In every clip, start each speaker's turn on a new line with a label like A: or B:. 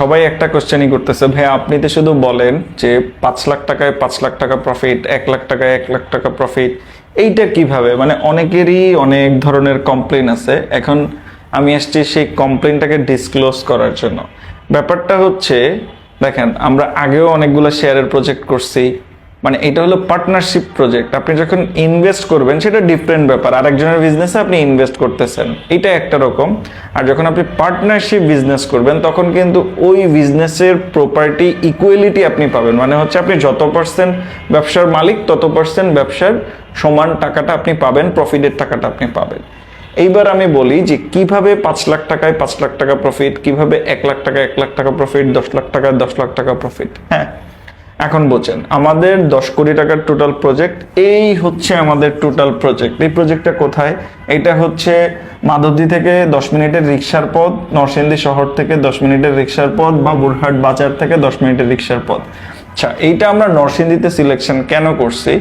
A: সবাই একটা কোশ্চেনই করতেছে ভাই আপনি তো শুধু বলেন যে পাঁচ লাখ টাকায় পাঁচ লাখ টাকা প্রফিট এক লাখ টাকায় এক লাখ টাকা প্রফিট এইটা কীভাবে? মানে অনেকেরই অনেক ধরনের কমপ্লেন আছে। এখন আমি আসছি সেই কমপ্লেনটাকে ডিসক্লোজ করার জন্য। ব্যাপারটা হচ্ছে, দেখেন, আমরা আগেও অনেকগুলো শেয়ারের প্রজেক্ট করছি মানে এটা হলো পার্টনারশিপ প্রজেক্ট আপনি যখন ইনভেস্ট করবেন, সেটা ডিফারেন্ট ব্যাপার। আরেকজনের বিজনেসে আপনি ইনভেস্ট করতেছেন। এটা একটা রকম। আর যখন আপনি পার্টনারশিপ বিজনেস করবেন, তখন কিন্তু ওই বিজনেসের প্রপার্টি ইকুয়ালিটি আপনি পাবেন। মানে হচ্ছে আপনি যত পার্সেন্ট ব্যবসার মালিক, তত পার্সেন্ট ব্যবসার সমান টাকাটা আপনি পাবেন প্রফিটের টাকাটা আপনি পাবেন। এইবার আমি বলি যে কীভাবে পাঁচ লাখ টাকায় পাঁচ লাখ টাকা প্রফিট কীভাবে এক লাখ টাকা এক লাখ টাকা প্রফিট দশ লাখ টাকায় দশ লাখ টাকা প্রফিট হ্যাঁ এখন বোঝেন আমাদের দশ কোটি টাকার টোটাল প্রজেক্ট এই হচ্ছে আমাদের টোটাল প্রজেক্ট এই প্রজেক্টটা কোথায়? এটা হচ্ছে মাধবদী থেকে দশ মিনিটের রিক্সার পথ, নরসিংদী শহর থেকে দশ মিনিটের রিক্সার পথ বা বুরহাট বাজার থেকে দশ মিনিটের রিক্সার পথ। আচ্ছা এইটা আমরা নরসিংদীতে সিলেকশন কেন করছি?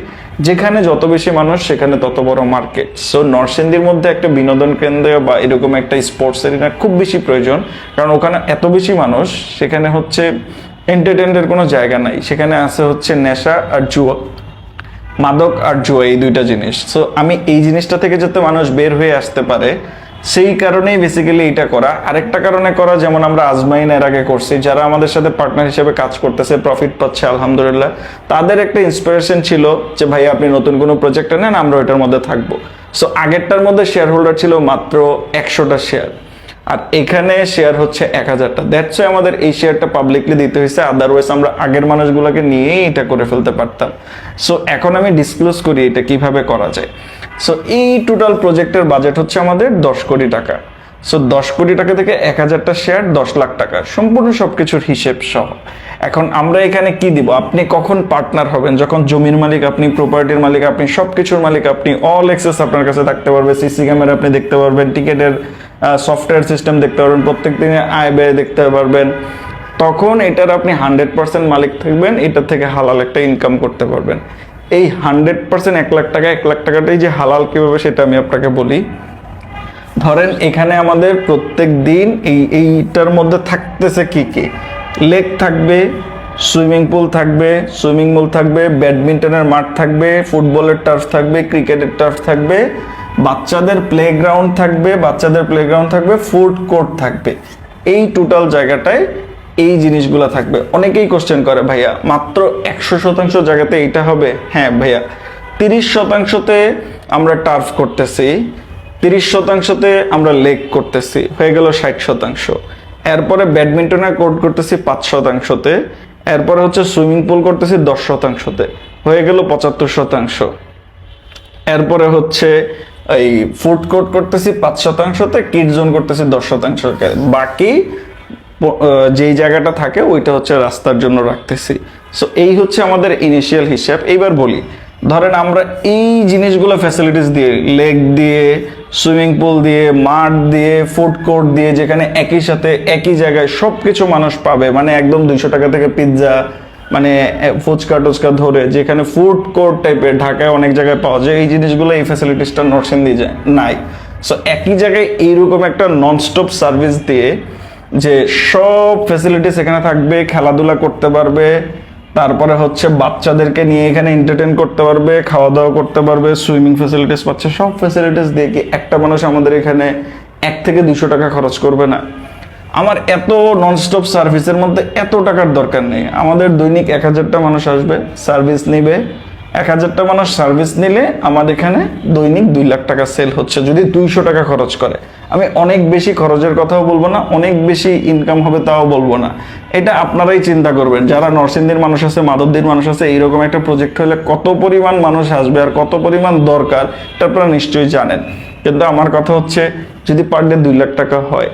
A: যেখানে যত বেশি মানুষ, সেখানে তত বড় মার্কেট সো নরসিংদীর মধ্যে একটা বিনোদন কেন্দ্র বা এরকম একটা স্পোর্টস এরিনা খুব বেশি প্রয়োজন। কারণ ওখানে এত বেশি মানুষ, সেখানে হচ্ছে এন্টারটেনমেন্টের কোনো জায়গা নাই। সেখানে আছে হচ্ছে নেশা আর জুয়া। মাদক আর জুয়া, এই দুইটা জিনিস। সো আমি এই জিনিসটা থেকে যাতে মানুষ বের হয়ে আসতে পারে, সেই কারণেই বেসিক্যালি এটা করা। আরেকটা কারণে করা, যেমন আমরা আজমাইন এর আগে করছি, যারা আমাদের সাথে পার্টনার হিসেবে কাজ করতেছে প্রফিট পাচ্ছে, আলহামদুলিল্লাহ। তাদের একটা ইন্সপিরেশন ছিল যে, ভাই, আপনি নতুন কোনো প্রজেক্টে নেন আমরা ওইটার মধ্যে থাকব। সো আগেরটার মধ্যে শেয়ার হোল্ডার ছিল মাত্র একশোটা শেয়ার আর এখানে শেয়ার হচ্ছে এক হাজারটা। দ্যাটস আমাদের এই শেয়ারটা পাবলিকলি দিতে হয়েছে আদারওয়াইজ আমরা আগের মানুষগুলোকে নিয়েই এটা করে ফেলতে পারতাম। সো এখন আমি ডিসক্লোজ করি এটা কীভাবে করা যায়। সো এই টোটাল প্রজেক্টের বাজেট হচ্ছে আমাদের দশ কোটি টাকা। সো দশ কোটি টাকা থেকে এক হাজারটা শেয়ার দশ লাখ টাকা। সম্পূর্ণ সবকিছুর হিসেব সহ। এখন আমরা এখানে কি দিব? আপনি কখন পার্টনার হবেন? যখন জমির মালিক, আপনি প্রপার্টির মালিক, আপনি সব কিছুর মালিক, আপনি অল এক্সেস আপনার কাছে থাকতে পারবে সিসি ক্যামেরা আপনি দেখতে পারবেন টিকেটের সফটওয়্যার সিস্টেম দেখতে পারবেন প্রত্যেক দিনে আয় ব্যয় দেখতে পারবেন। তখন এটার আপনি হান্ড্রেড পার্সেন্ট মালিক থাকবেন এটা থেকে হালাল একটা ইনকাম করতে পারবেন। এই হান্ড্রেড পার্সেন্ট এক লাখ টাকা, এক লাখ টাকাটাই যে হালাল কীভাবে সেটা আমি আপনাকে বলি। ধরেন এখানে আমাদের প্রত্যেক দিন এই এইটার মধ্যে থাকতেছে কি কি? লেক থাকবে, সুইমিং পুল থাকবে, সুইমিং পুল থাকবে, ব্যাডমিন্টনের মাঠ থাকবে, ফুটবলের টার্ফ থাকবে, ক্রিকেটের টার্ফ থাকবে, বাচ্চাদের প্লেগ্রাউন্ড থাকবে, বাচ্চাদের প্লেগ্রাউন্ড থাকবে, ফুড কোর্ট থাকবে। এই টোটাল জায়গাটায় এই জিনিসগুলো থাকবে। অনেকেই কোশ্চেন করে, ভাইয়া, মাত্র একশো শতাংশ জায়গাতে এইটা হবে? হ্যাঁ ভাইয়া। তিরিশ শতাংশতে আমরা টার্ফ করতেছি। তিরিশ শতাংশতে আমরা লেগ করতেছি, হয়ে গেল ষাট শতাংশ। এরপরে ব্যাডমিন্টনের কোর্ট করতেছি পাঁচ শতাংশতে, এরপরে হচ্ছে সুইমিং পুল করতেছি দশ শতাংশতে, হয়ে গেল পঁচাত্তর শতাংশ। এরপরে হচ্ছে এই ফুড কোর্ট করতেছি পাঁচ শতাংশতে কিড জোন করতেছি দশ শতাংশ বাকি যেই জায়গাটা থাকে ওইটা হচ্ছে রাস্তার জন্য রাখতেছি। সো এই হচ্ছে আমাদের ইনিশিয়াল হিসাব। এইবার বলি ধরেন আমরা এই জিনিসগুলো ফ্যাসিলিটিস দিয়ে লেক দিয়ে সুইমিং পুল দিয়ে, মাঠ দিয়ে ফুড কোর্ট দিয়ে, যেখানে একই সাথে একই জায়গায় সব কিছু মানুষ পাবে। মানে একদম দুইশো টাকা থেকে পিৎজা মানে ফুচকা টুচকা ধরে যেখানে ফুড কোর্ট টাইপের ঢাকায় অনেক জায়গায় পাওয়া যায়, এই জিনিসগুলো এই ফ্যাসিলিটিসটা নরসিংদী যায়, নাই। সো একই জায়গায় এইরকম একটা ননস্টপ সার্ভিস দিয়ে যে সব ফ্যাসিলিটিস এখানে থাকবে, খেলাধুলা করতে পারবে তারপরে হচ্ছে বাচ্চাদেরকে নিয়ে এখানে এন্টারটেন করতে পারবে খাওয়া দাওয়া করতে পারবে সুইমিং ফ্যাসিলিটিস পাচ্ছে, সব ফ্যাসিলিটিস দিয়ে কি একটা মানুষ আমাদের এখানে এক থেকে দুশো টাকা খরচ করবে না। আমার এত ননস্টপ সার্ভিসের মধ্যে এত টাকার দরকার নেই। আমাদের দৈনিক এক হাজারটা মানুষ আসবে সার্ভিস নিবে এক হাজারটা মানুষ সার্ভিস নিলে আমাদের এখানে দৈনিক দুই লাখ টাকা সেল হচ্ছে, যদি দুইশো টাকা খরচ করে। আমি অনেক বেশি খরচের কথাও বলব না, অনেক বেশি ইনকাম হবে তাও বলব না। এটা আপনারাই চিন্তা করবেন, যারা নরসিংদীর মানুষ আছে, মাধবদীর মানুষ আছে, এইরকম একটা প্রজেক্ট হলে কত পরিমাণ মানুষ আসবে আর কত পরিমাণ দরকার, এটা আপনারা নিশ্চয়ই জানেন। কিন্তু আমার কথা হচ্ছে, যদি পার ডে দুই লাখ টাকা হয়,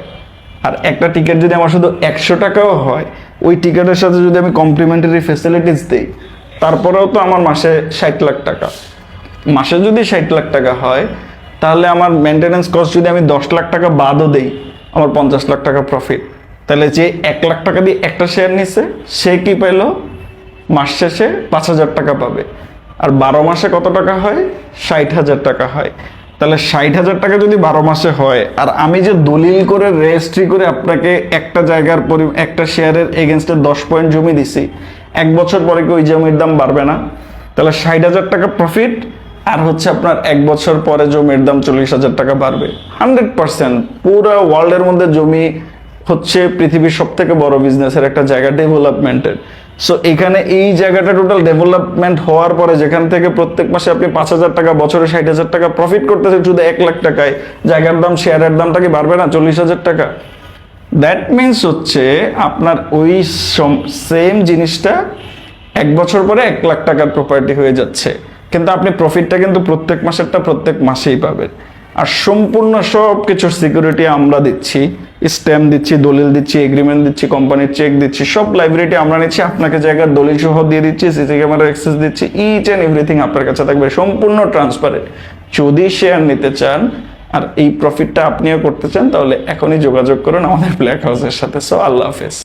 A: আর একটা টিকিট যদি আমার শুধু একশো টাকাও হয়, ওই টিকিটের সাথে যদি আমি কমপ্লিমেন্টারি ফেসিলিটিস দিই তারপরেও তো আমার মাসে ষাট লাখ টাকা। মাসে যদি ষাট লাখ টাকা হয়, তাহলে আমার মেনটেনেন্স কস্ট যদি আমি দশ লাখ টাকা বাদও দেই, আমার পঞ্চাশ লাখ টাকা প্রফিট তাহলে যে এক লাখ টাকা দিয়ে একটা শেয়ার নিছে, সে কি পেল? মাস শেষে পাঁচ হাজার টাকা পাবে। আর বারো মাসে কত টাকা হয়? ষাট হাজার টাকা হয়। তাহলে ষাট হাজার টাকা যদি বারো মাসে হয়, আর আমি যে দলিল করে রেজিস্ট্রি করে আপনাকে একটা জায়গার পরি, একটা শেয়ারের এগেনস্টে দশ পয়েন্ট জমি দিছি এক বছর পরে কি ওই জমির দাম বাড়বে না? তাহলে ষাট হাজার টাকা প্রফিট আর হচ্ছে আপনার এক বছর পরে জমির দাম চল্লিশ হাজার টাকা বাড়বে। হান্ড্রেড পার্সেন্ট পুরো ওয়ার্ল্ডের মধ্যে জমি হচ্ছে পৃথিবীর সব থেকে বড় বিজনেসের একটা জায়গা ডেভেলপমেন্টের সো এখানে এই জায়গাটা টোটাল ডেভেলপমেন্ট হওয়ার পরে যেখান থেকে প্রত্যেক মাসে আপনি পাঁচ হাজার টাকা, বছরে ষাট হাজার টাকা প্রফিট করতেছেন, শুধু এক লাখ টাকায়। জায়গার দাম শেয়ারের দামটা কি বাড়বে না? চল্লিশ হাজার টাকা। দ্যাট মিনস হচ্ছে আপনার ওই সেম জিনিসটা এক বছর পরে এক লাখ টাকার প্রপার্টি হয়ে যাচ্ছে। কিন্তু আপনি প্রফিটটা কিন্তু প্রত্যেক মাসেরটা প্রত্যেক মাসেই পাবেন। আর সম্পূর্ণ সব কিছুর সিকিউরিটি আমরা দিচ্ছি। স্ট্যাম্প দিচ্ছি, দলিল দিচ্ছি এগ্রিমেন্ট দিচ্ছি কোম্পানির চেক দিচ্ছি, সব লাইব্রেরিটি আমরা নিচ্ছি, আপনাকে জায়গার দলিল সহ দিয়ে দিচ্ছি সিসি ক্যামেরার অ্যাক্সেস দিচ্ছি ইচ অ্যান্ড এভরিথিং আপনার কাছে থাকবে, সম্পূর্ণ ট্রান্সপারেন্ট যদি শেয়ার নিতে চান আর এই প্রফিটটা আপনিও করতে চান, তাহলে এখনই যোগাযোগ করুন আমাদের ব্ল্যাক হাউসের সাথে। সো আল্লাহ হাফেজ।